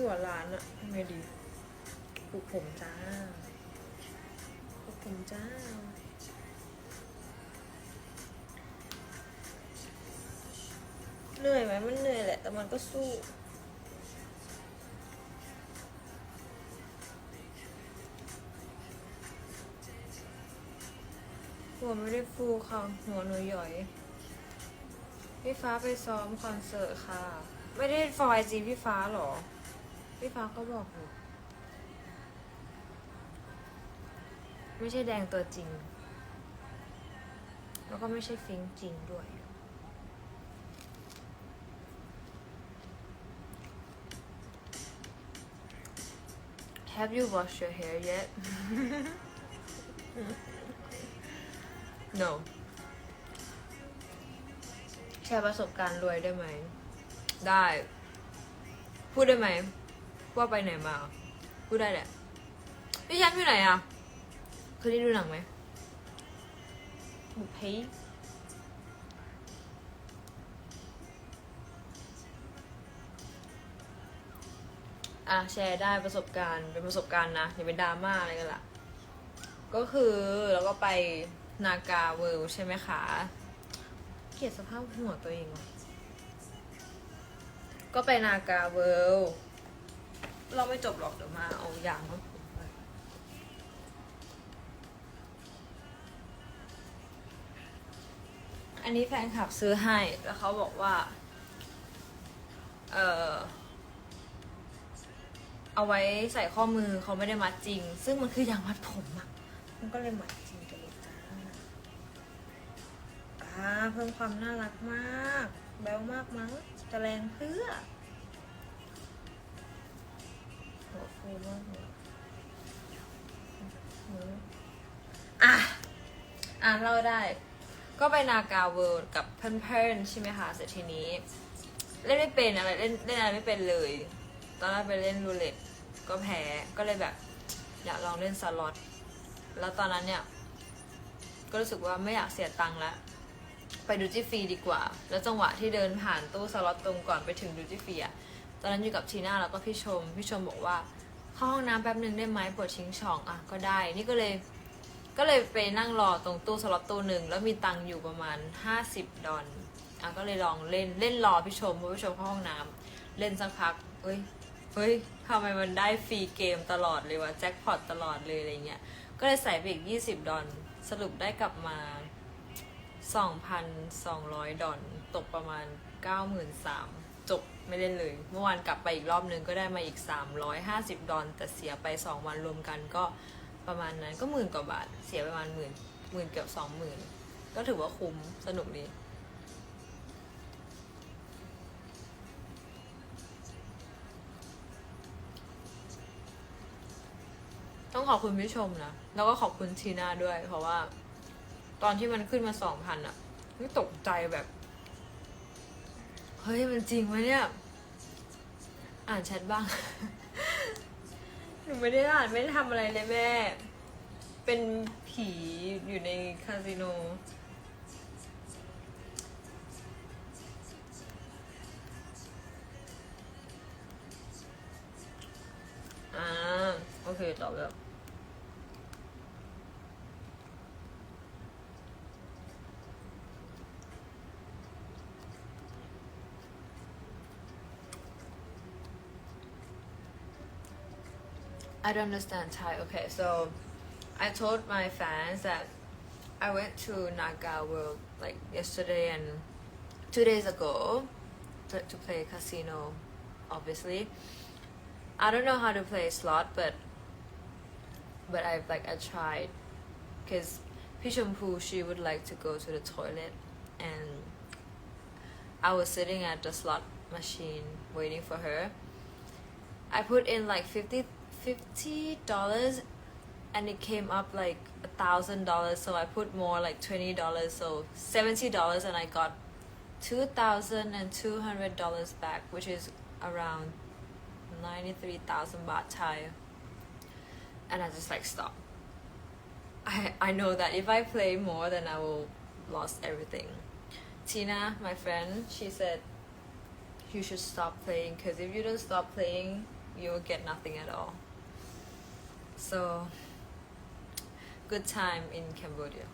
หัวร้านอะทำไงดีปลูกผมจ้าปลูกผมจ้าเหนื่อยไหมมันเหนื่อยแหละ แต่มันก็สู้หัวไม่ได้ฟูค่ะ หัวหนูหย่อย พี่ฟ้าไปซ้อมคอนเสิร์ตค่ะ ไม่ได้ฟอยจีพี่ฟ้าหรอ พี่ฟ้าก็บอกอยู่ไม่ใช่แดงตัวจริง แล้วก็ไม่ใช่ฟิงจริงด้วย Have you washed your hair yet? no แชร์ประสบการณ์รวยได้ไหม ได้ พูดได้ไหม ว่าไปไหนมาพูดได้แหละพี่แชมป์อยู่ไหนอะเคยได้ดูหนังไหมบุพเพอะแชร์ได้ประสบการณ์เป็นประสบการณ์นะอย่าเป็นดราม่าอะไรกันล่ะก็คือเราก็ไปนากาเวิลด์ใช่ไหมคะ เกลียดสภาพหัวตัวเองว่ะก็ไปนากาเวิลด์ เราไม่จบหรอกเดี๋ยวมาเอาอยางมาอันนี้แฟนคลับซื้อให้ แล้วเขาบอกว่า เออเอาไว้ใส่ข้อมือเขาไม่ได้มัดจริง ซึ่งมันคืออย่างมัดผมอะมันก็เลยมัดจริงกันเลยจ้าอ่าเพิ่มความน่ารักมาก แบวมากมั้งจะแรงเพื่อ อะ อะเล่าได้ ก็ไปนากาเวิลด์กับเพื่อนๆ ใช่ไหมคะเสร็จทีนี้ เล่นไม่เป็นอะไรเล่นเล่นอะไรไม่เป็นเลย ตอนแรกไปเล่นรูเล็ตก็แพ้ก็เลยแบบ อยากลองเล่นสล็อตแล้วตอนนั้นเนี่ย ก็รู้สึกว่าไม่อยากเสียตังค์ละไปดูจิฟรีดีกว่า แล้วจังหวะที่เดินผ่านตู้สล็อตตรงก่อนไปถึงดูจิฟรีอะ ตอนนั้นอยู่กับทีน่าแล้วก็พี่ชม พี่ชมบอกว่าเข้าห้องน้ำแป๊บหนึ่งได้ไหมปวดชิงช่องอะก็ได้ นี่ก็เลย ก็เลยไปนั่งรอตรงตู้สล็อตตู้หนึ่งแล้วมีตังค์อยู่ประมาณ 50 ดอลอะก็เลยลองเล่นเล่นรอพี่ชมเพราะพี่ชมเข้าห้องน้ำเล่นสักพักเฮ้ยเฮ้ยทำไมมันได้ฟรีเกมตลอดเลยวะแจ็คพอตตลอดเลยอะไรเงี้ย ก็เลยใส่ไปอีก 20 ดอลสรุปได้กลับมา 2,200 ดอลตกประมาณ 93,000 จบไม่เล่นเลย เมื่อวานกลับไปอีกรอบนึงก็ได้มาอีก 350 ดอลแต่เสียไป 2 วันรวมกันก็ประมาณนั้นก็หมื่นกว่าบาท เสียประมาณหมื่นหมื่นเกือบสองหมื่นก็ถือว่าคุ้มสนุกดีต้องขอบคุณพี่ชมนะ แล้วก็ขอบคุณทีน่าด้วย เพราะว่า ตอนที่มันขึ้นมาสองพันอะไม่ตกใจแบบ เฮ้ย มันจริงไหมเนี่ย อ่านแชทบ้าง หนูไม่ได้อ่านไม่ได้ทำอะไรเลยแม่ เป็นผีอยู่ในคาสิโน อ่า โอเคตอบแล้ว I don't understand Thai. Okay, so I told my fans that I went to Naga World like yesterday and two days ago to, to play casino, obviously. I don't know how to play slot, but but I've like I tried because Pichampu she would like to go to the toilet and I was sitting at the slot machine waiting for her. I put in like 50 dollars and it came up like a thousand dollars so I put more like twenty dollars so seventy dollars and I got two thousand and two hundred dollars back which is around 93,000 baht Thai and I just like stop I, I know that if I play more then I will lost everything. Tina my friend she said you should stop playing because if you don't stop playing you will get nothing at all so good time in Cambodia